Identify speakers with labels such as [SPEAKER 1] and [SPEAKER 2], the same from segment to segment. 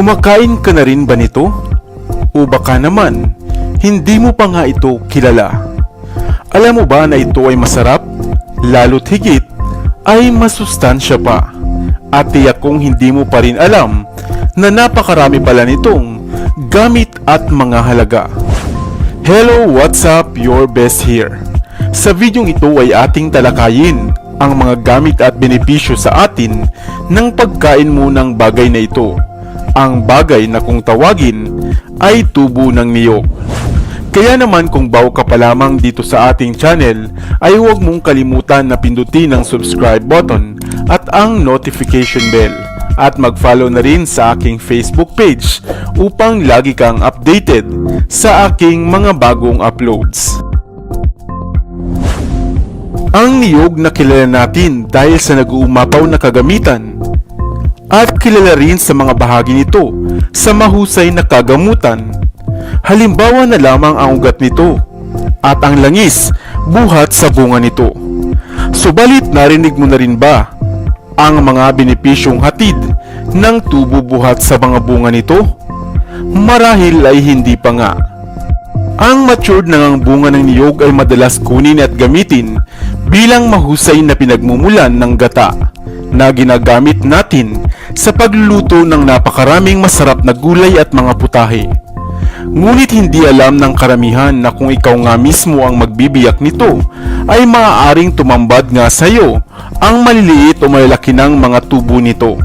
[SPEAKER 1] Kumakain ka na rin ba nito? O baka naman, hindi mo pa nga ito kilala. Alam mo ba na ito ay masarap? Lalo't higit ay masustansya pa. At tiyak kong hindi mo pa rin alam na napakarami pala nitong gamit at mga halaga. Hello, what's up? Your best here. Sa videong ito ay ating talakayin ang mga gamit at benepisyo sa atin ng pagkain mo ng bagay na ito. Ang bagay na kung tawagin ay tubo ng niyog. Kaya naman kung bago ka pa lamang dito sa ating channel ay huwag mong kalimutan na pindutin ang subscribe button at ang notification bell at mag-follow na rin sa aking Facebook page upang lagi kang updated sa aking mga bagong uploads. Ang niyog na kilala natin dahil sa nag-uumapaw na kagamitan at kilala rin sa mga bahagi nito sa mahusay na kagamutan. Halimbawa na lamang ang ugat nito at ang langis buhat sa bunga nito. Subalit narinig mo na rin ba ang mga benepisyong hatid ng tubo buhat sa mga bunga nito? Marahil ay hindi pa nga. Ang matured na ngang bunga ng niyog ay madalas kunin at gamitin bilang mahusay na pinagmumulan ng gata na ginagamit natin sa pagluluto ng napakaraming masarap na gulay at mga putahe. Ngunit hindi alam ng karamihan na kung ikaw nga mismo ang magbibiyak nito, ay maaaring tumambad nga sa iyo ang maliliit o malalaki ng mga tubo nito.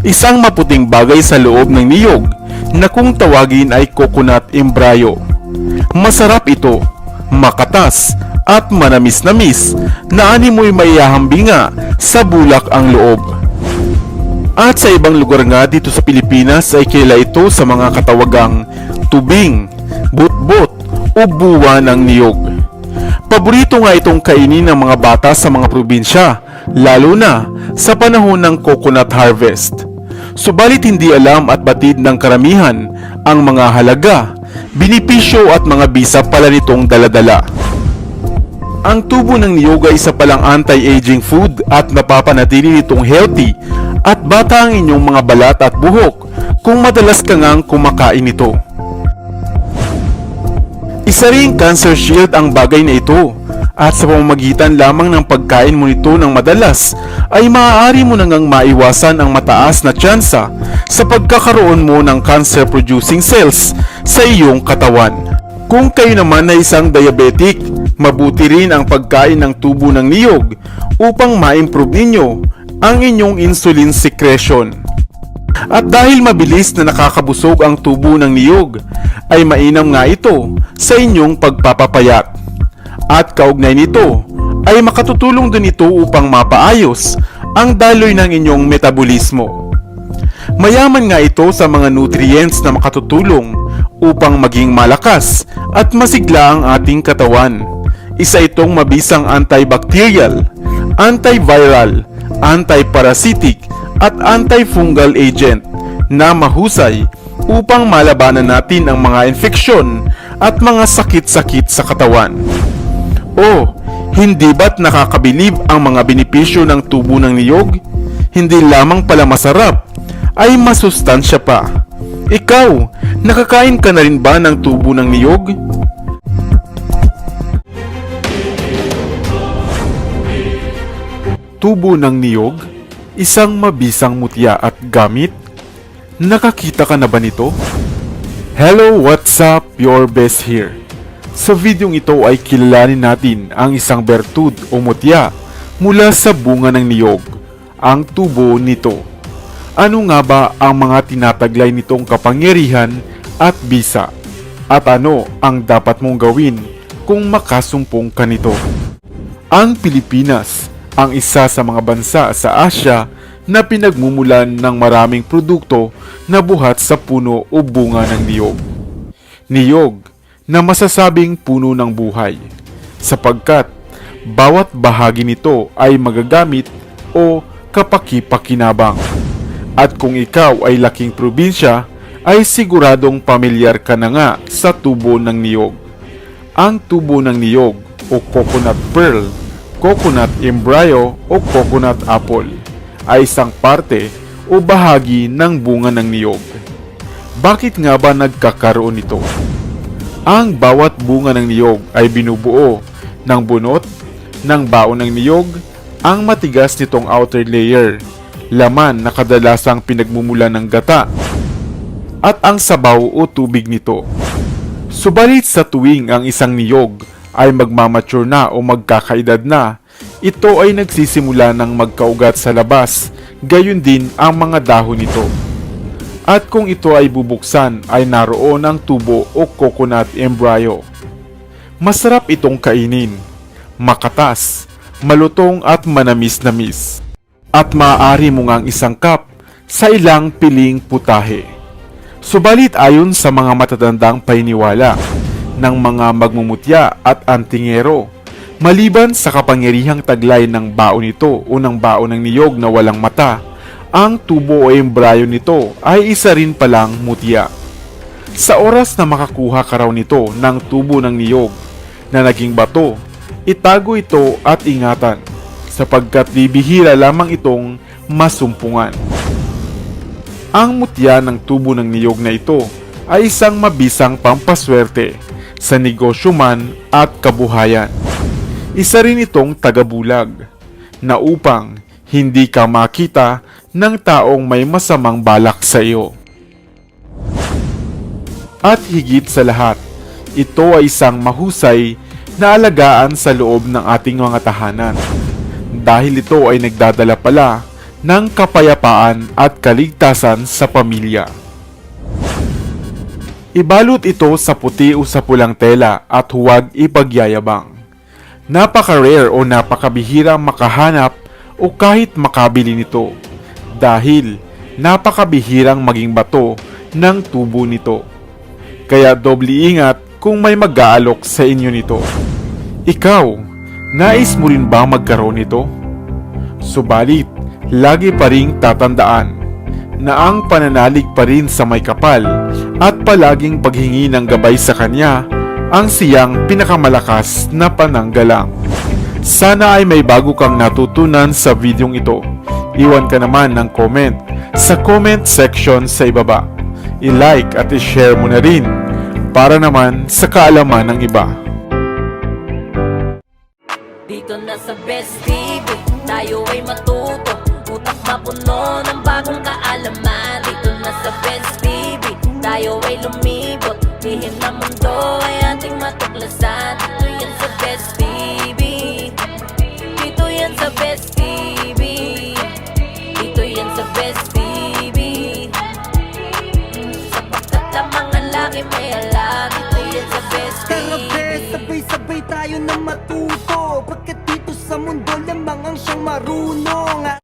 [SPEAKER 1] Isang maputing bagay sa loob ng niyog na kung tawagin ay coconut embryo. Masarap ito, makatas, at manamis-namis na ani mo'y maihahambinga sa bulak ang loob. At sa ibang lugar nga dito sa Pilipinas ay kilala ito sa mga katawagang tubing, butbot o buwa ng niyog. Paborito nga itong kainin ng mga bata sa mga probinsya, lalo na sa panahon ng coconut harvest. Subalit hindi alam at batid ng karamihan ang mga halaga, binipisyo at mga bisa pala nitong daladala. Ang tubo ng niyog ay isa palang anti-aging food at napapanatili nitong healthy at bata ang inyong mga balat at buhok kung madalas ka ngang kumakain nito. Isa ring cancer shield ang bagay na ito at sa pamamagitan lamang ng pagkain mo nito ng madalas ay maaari mo nang maiwasan ang mataas na tsansa sa pagkakaroon mo ng cancer producing cells sa iyong katawan. Kung kayo naman ay isang diabetic, mabuti rin ang pagkain ng tubo ng niyog upang ma-improve ninyo ang inyong insulin secretion. At dahil mabilis na nakakabusog ang tubo ng niyog, ay mainam nga ito sa inyong pagpapapayat. At kaugnay nito, ay makatutulong din ito upang mapaayos ang daloy ng inyong metabolismo. Mayaman nga ito sa mga nutrients na makatutulong upang maging malakas at masigla ang ating katawan. Isa itong mabisang antibacterial, antiviral, antiparasitic at antifungal agent na mahusay upang malabanan natin ang mga infeksyon at mga sakit-sakit sa katawan. Oh, hindi ba't nakakabilib ang mga benepisyo ng tubo ng niyog? Hindi lamang pala masarap, ay masustansya pa. Ikaw, nakakain ka na rin ba ng tubo ng niyog? Tubo ng niyog? Isang mabisang mutya at gamit? Nakakita ka na ba nito? Hello, what's up? Your best here. Sa videong ito ay kilalanin natin ang isang bertud o mutya mula sa bunga ng niyog, ang tubo nito. Ano nga ba ang mga tinataglay nitong kapangyarihan at bisa? At ano ang dapat mong gawin kung makasumpong ka nito? Ang Pilipinas ang isa sa mga bansa sa Asya na pinagmumulan ng maraming produkto na buhat sa puno o bunga ng niyog. Niyog na masasabing puno ng buhay sapagkat bawat bahagi nito ay magagamit o kapaki-pakinabang. At kung ikaw ay laking probinsya, ay siguradong pamilyar ka na nga sa tubo ng niyog. Ang tubo ng niyog o coconut pearl, coconut embryo o coconut apple ay isang parte o bahagi ng bunga ng niyog. Bakit nga ba nagkakaroon nito? Ang bawat bunga ng niyog ay binubuo ng bunot, ng baon ng niyog, ang matigas nitong outer layer, laman na kadalasang pinagmumula ng gata, at ang sabaw o tubig nito. Subalit sa tuwing ang isang niyog ay magmamature na o magkakaedad na, ito ay nagsisimula ng magkaugat sa labas, gayon din ang mga dahon nito. At kung ito ay bubuksan ay naroon ang tubo o coconut embryo. Masarap itong kainin, makatas, malutong at manamis-namis. At maaari mo ngang isangkap sa ilang piling putahe. Subalit ayon sa mga matatandang painiwala ng mga magmumutya at antingero, maliban sa kapangyarihang taglay ng baon nito o ng baon ng niyog na walang mata, ang tubo o embryo nito ay isa rin palang mutya. Sa oras na makakuha ka raw nito ng tubo ng niyog na naging bato, itago ito at ingatan sapagkat bibihira lamang itong masumpungan. Ang mutya ng tubo ng niyog na ito ay isang mabisang pampaswerte sa negosyo man at kabuhayan. Isa rin itong tagabulag na upang hindi ka makita ng taong may masamang balak sa iyo. At higit sa lahat, ito ay isang mahusay na alagaan sa loob ng ating mga tahanan. Dahil ito ay nagdadala pala ng kapayapaan at kaligtasan sa pamilya. Ibalot ito sa puti o sa pulang tela at huwag ipagyayabang. Napaka-rare o napakabihira makahanap o kahit makabili nito dahil napakabihirang maging bato ng tubo nito. Kaya doble ingat kung may mag-aalok sa inyo nito. Ikaw, nais mo rin ba magkaroon nito? Subalit, lagi pa ring tatandaan na ang pananalig pa rin sa may kapal at palaging paghingi ng gabay sa kanya ang siyang pinakamalakas na pananggalang. Sana ay may bago kang natutunan sa videong ito. Iwan ka naman ng comment sa comment section sa ibaba. I-like at i-share mo na rin para naman sa kaalaman ng iba.
[SPEAKER 2] Dito na sa Best TV, tayo ay matuto Utak mapuno ng bagong kaalaman
[SPEAKER 3] sabay-sabay tayo